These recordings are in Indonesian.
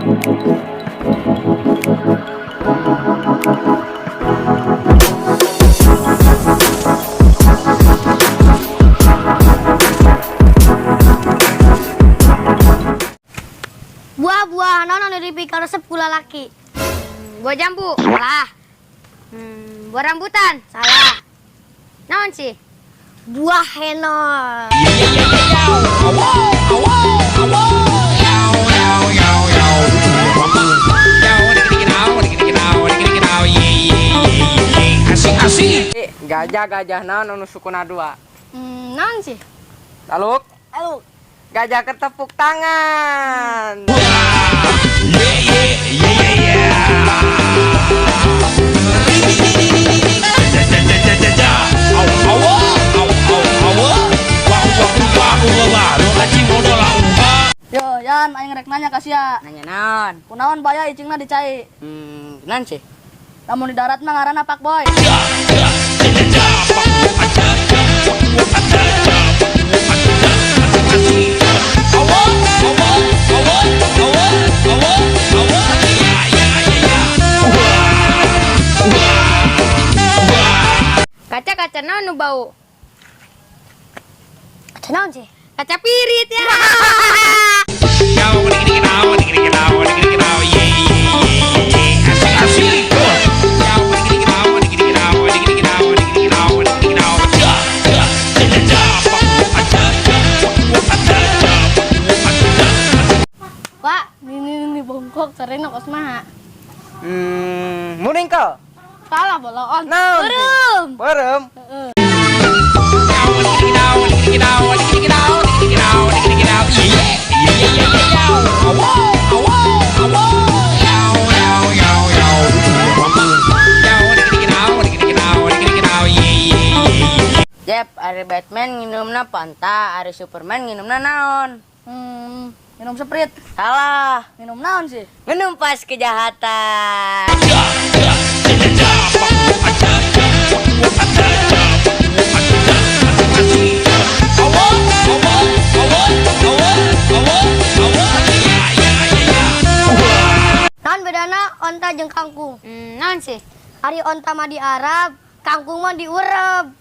Buah-buah nono niripika resep kula laki. Hmm, buah jambu, salah. Hmm, buah rambutan, salah. Naon sih? Buah henol. Asik-asik. Gajah-gajah naon anu sukuna dua. Hmm, naon sih? Lalu Ayo, gajah ketepuk tangan. Yo, Yan, aing rek nanya kasih ya. Nanya naon? Kunaon baya icingna dicai. Hmm, nan sih? Namun di darat mah ngaranna Pak Boy. kaca-kaca naon nu bau? Kaca naon sih? Kaca pirit ya. บ่ละอ่อนน้ำเริ่มเริ่มเจ็บอะไรแบทแมน Fanta, ari Superman nginumna naon? Hmm, minum seprit. Salah, Minum naon sih? ngenumpas kejahatan. Naon bedana onta jeung kangkung? Hmm, naon sih? Ari onta mah di Arab, kangkung mah di Urab.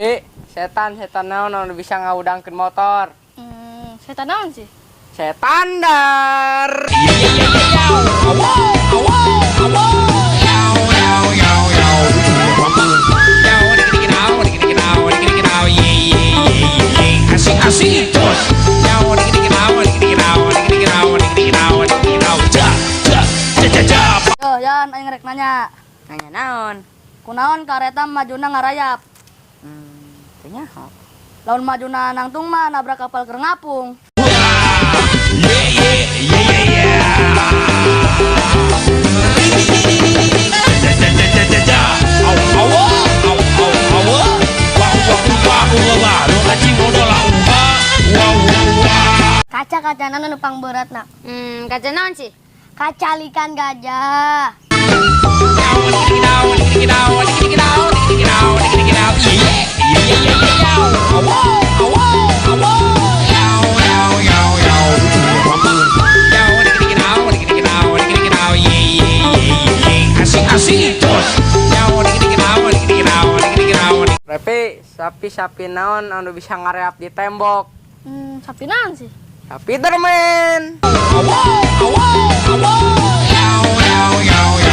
Eh, setan setan naon anu bisa ngaudangkeun motor? Hmm, setan naon sih? Setan dar. Asik-asik rek nanya. Nanya naon? Kunaon kareta majuna ngarayap? Hmm, tanya Laun majuna nangtung mah nabrak kapal keur ngapung. Kaca-kaca naon nu pangberatna? Hmm, kaca naon sih? Kaca likan gajah. Tapi sapi-sapi naon anu bisa ngareap di tembok? Hmm, sapi naon sih? Spiderman. Asik-asik Yo, Yan,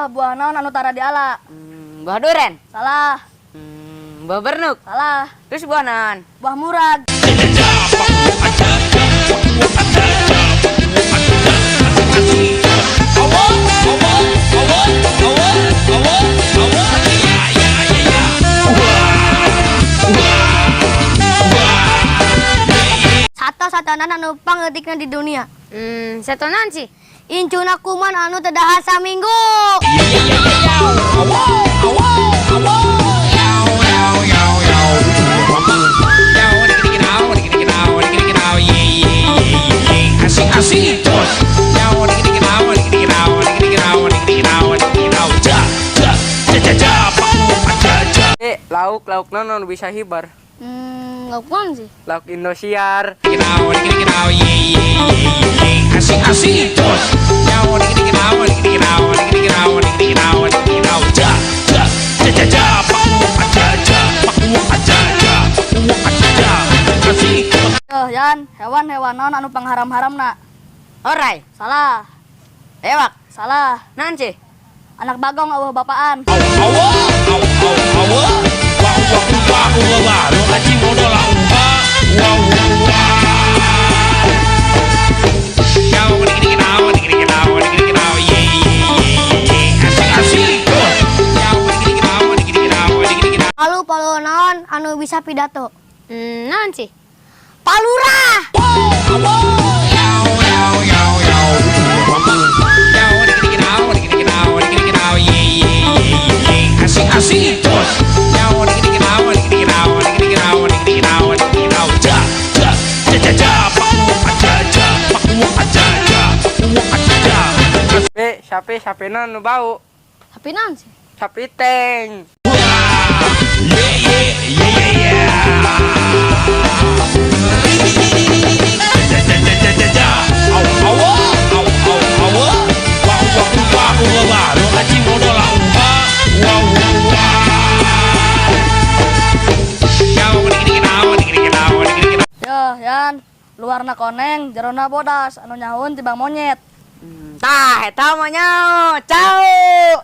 buah-buah naon anu tara di ala? Hmm, buah duren. Salah, Hmm, buah bernuk. salah. Terus buah naon? Buah murad. Katanan anu pangetikna di dunia. Hmm, setonan sih. Incuna kuman anu tedahan saminggu. Eh, lauk lauk anu bisa hibar? Hmm, ngapain sih? Lauk Indosiar. Yan, hewan-hewan naon anu pangharam-haram nak? Orai, Salah, ewak, salah. naon sih? Anak bagong awah bapaan. Palu palu naon anu bisa pidato. Hmm, naon sih? Palurah. Eh, sapi sapi naon nu bau? Tapi naon sih? Sapi teng. Yo, Yan, luarna koneng, jerona bodas, anu nyahun tibang monyet. Tah, eta mah nyao, cau.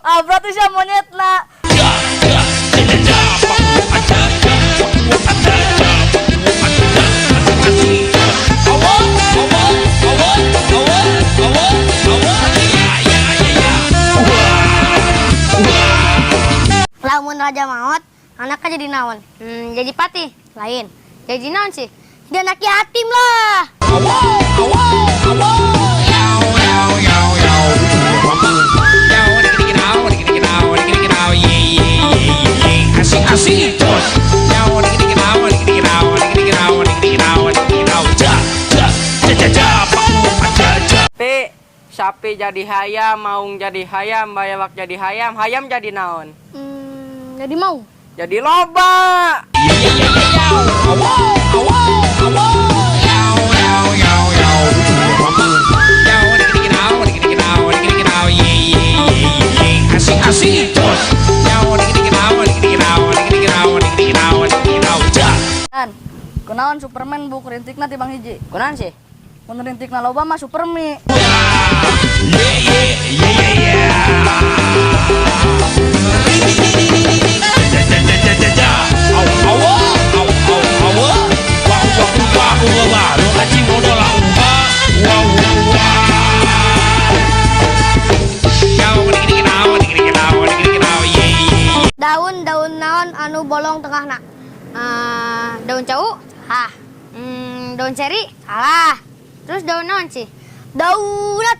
Ah, berarti siapa monyet nak? Lamun raja maut, anaknya jadi naon? Hmm, jadi patih. Lain. Jadi naon sih? Dia anak yatim lah. Tapi sapi jadi hayam, maung jadi hayam, bayawak jadi hayam, hayam jadi naon? Hmm, jadi mau. Jadi loba. Yan, kunaon Superman bu rintikna tibang hiji. Kunaon sih? Mun rintikna loba mah Supermi. Daun-daun anu bolong tengahna. Ah, daun cau? Hah, Hmm, daun ceri? salah. Terus daun naon sih? Daulat.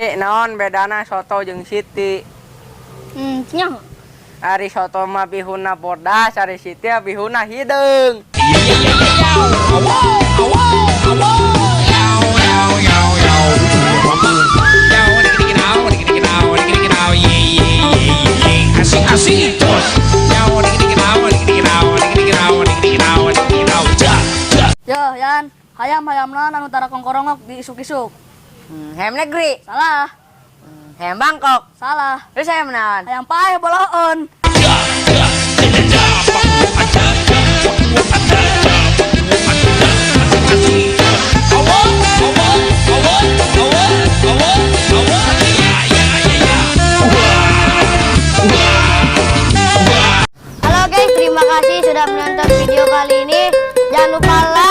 Eh, naon bedana soto jeung siti? Hmm, nyah. Ari soto mah bihuna bodas, ari siti bihuna hideung. Yo, Yan, hayam-hayam naon anu tara kongkorongok di isuk-isuk. Hmm, hem negeri, Salah, Ayam Bangkok. Salah. Terus saya menawan. Ayam Pai boloon. Halo guys, terima kasih sudah menonton video kali ini. Jangan lupa like